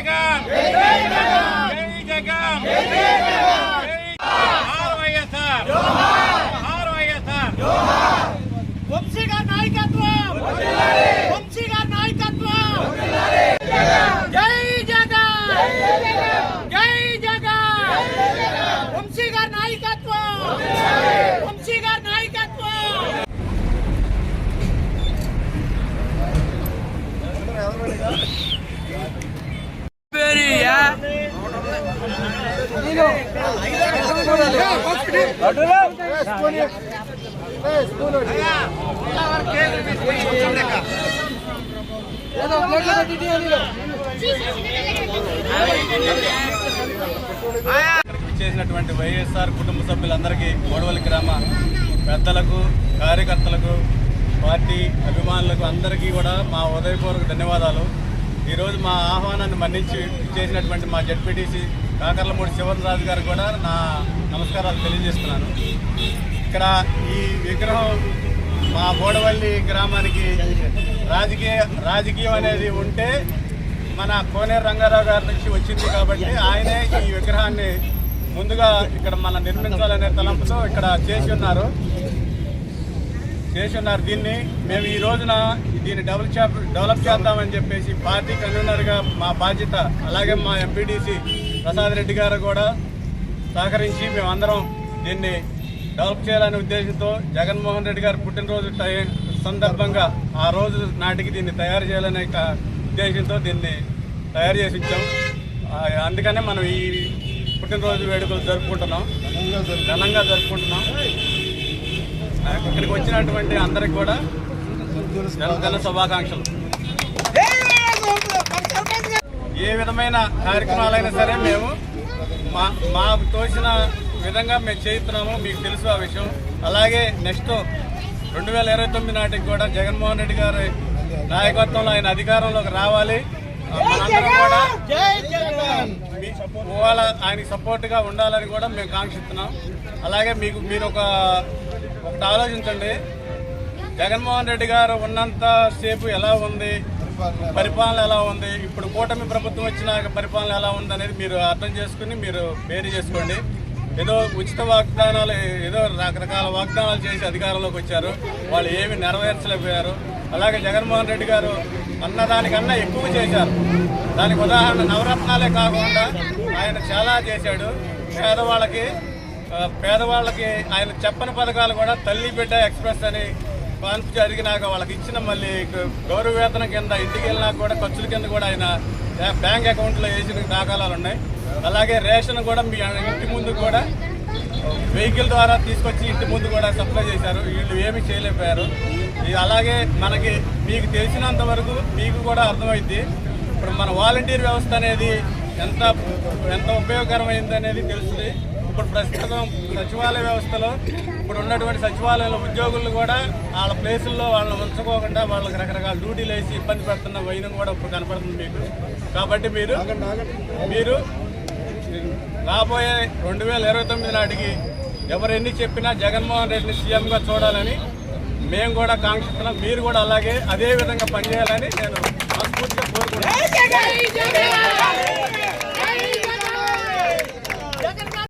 జగన్! జై జగన్ జై R YSR R YSR Vamshi గారి నాయకత్వం వంశీ గారి నాయకత్వం జై జగన్ జై జగన్ వంశీ గారి నాయకత్వం వంశీ గారి నాయకత్వం చేసినటువంటి వైఎస్ఆర్ కుటుంబ సభ్యులందరికీ గొడవలి గ్రామ పెద్దలకు కార్యకర్తలకు పార్టీ అభిమానులకు అందరికీ కూడా మా ఉదయపూర్వక ధన్యవాదాలు. ఈరోజు మా ఆహ్వానాన్ని మన్నించి చేసినటువంటి మా జడ్పీటీసీ కాకర్లమూడి రాజు గారు కూడా నా నమస్కారాలు తెలియజేస్తున్నాను. ఇక్కడ ఈ విగ్రహం మా బోడవల్లి గ్రామానికి రాజకీయ రాజకీయం అనేది ఉంటే మన కోనేరు రంగారావు గారి నుంచి వచ్చింది కాబట్టి ఆయనే ఈ విగ్రహాన్ని ముందుగా ఇక్కడ మన నిర్మించాలనే తలంపుతో ఇక్కడ చేసి ఉన్నారు. చేసి ఉన్నారు. దీన్ని మేము ఈ రోజున దీన్ని డెవలప్ డెవలప్ చేద్దామని చెప్పేసి పార్టీ కన్వీనర్గా మా బాధ్యత అలాగే మా ఎంపీడీసీ ప్రసాద్ రెడ్డి గారు కూడా సహకరించి మేమందరం దీన్ని డెవలప్ చేయాలనే ఉద్దేశంతో జగన్మోహన్ రెడ్డి గారు పుట్టినరోజు టై- సందర్భంగా ఆ రోజు నాటికి దీన్ని తయారు చేయాలనే ఉద్దేశంతో దీన్ని తయారు చేసి ఇచ్చాం అందుకనే మనం ఈ పుట్టినరోజు వేడుకలు జరుపుకుంటున్నాం. ఘనంగా జరుపుకుంటున్నాం. ఇక్కడికి వచ్చినటువంటి అందరికి కూడా జన్మదిన శుభాకాంక్షలు. ఏ విధమైన కార్యక్రమాలైనా సరే మేము మా మాకు తోచిన విధంగా మేము చేస్తున్నాము మీకు తెలుసు ఆ విషయం. అలాగే నెక్స్ట్ రెండు వేల ఇరవై తొమ్మిది నాటికి కూడా జగన్మోహన్ రెడ్డి గారి నాయకత్వంలో ఆయన అధికారంలోకి రావాలి. ఆ, మనందరం కూడా ఆయనకి సపోర్ట్గా ఉండాలని కూడా మేము కాంక్షిస్తున్నాం. అలాగే మీకు మీరు ఒక ఒకటి ఆలోచించండి. జగన్మోహన్ రెడ్డి గారు ఉన్నంత సేపు ఎలా ఉంది? పరిపాలన ఎలా ఉంది? ఇప్పుడు కూటమి ప్రభుత్వం వచ్చినాక పరిపాలన ఎలా ఉంది అనేది మీరు అర్థం చేసుకుని మీరు బేరీ చేసుకోండి. ఏదో ఉచిత వాగ్దానాలు ఏదో రకరకాల వాగ్దానాలు చేసి అధికారంలోకి వచ్చారు. వాళ్ళు ఏమి నెరవేర్చలేకపోయారు. అలాగే జగన్మోహన్ రెడ్డి గారు అన్నదానికన్నా ఎక్కువ చేశారు. దానికి ఉదాహరణ నవరత్నాలే కాకుండా ఆయన చాలా చేశాడు. పేదవాళ్ళకి పేదవాళ్ళకి ఆయన చెప్పని పథకాలు కూడా తల్లి బిడ్డ ఎక్స్ప్రెస్ అని కాన్పు జరిగినాక వాళ్ళకి ఇచ్చిన మళ్ళీ గౌరవ వేతనం కింద ఇంటికి వెళ్ళినా కూడా ఖర్చుల కింద కూడా ఆయన బ్యాంక్ అకౌంట్లో వేసిన దాఖలాలు ఉన్నాయి. అలాగే రేషన్ కూడా మీ ఇంటి ముందు కూడా వెహికల్ ద్వారా తీసుకొచ్చి ఇంటి ముందు కూడా సప్లై చేశారు. వీళ్ళు ఏమీ చేయలేకపోయారు. అలాగే మనకి మీకు తెలిసినంత వరకు మీకు కూడా అర్థమైంది ఇప్పుడు మన వాలంటీర్ వ్యవస్థ అనేది ఎంత ఎంత ఉపయోగకరమైంది అనేది తెలుస్తుంది. ఇప్పుడు ప్రస్తుతం సచివాలయ వ్యవస్థలో ఇప్పుడు ఉన్నటువంటి సచివాలయంలో ఉద్యోగులు కూడా వాళ్ళ ప్లేసుల్లో వాళ్ళని ఉంచుకోకుండా వాళ్ళకి రకరకాల డ్యూటీలు వేసి ఇబ్బంది పెడుతున్న వైనం కూడా ఇప్పుడు కనపడుతుంది మీకు. కాబట్టి మీరు మీరు రాబోయే రెండు వేల ఇరవై తొమ్మిది నాటికి ఎవరెన్ని చెప్పినా జగన్మోహన్ రెడ్డిని సీఎంగా చూడాలని మేము కూడా కాంక్షిస్తున్నాం. మీరు కూడా అలాగే అదే విధంగా పనిచేయాలని నేను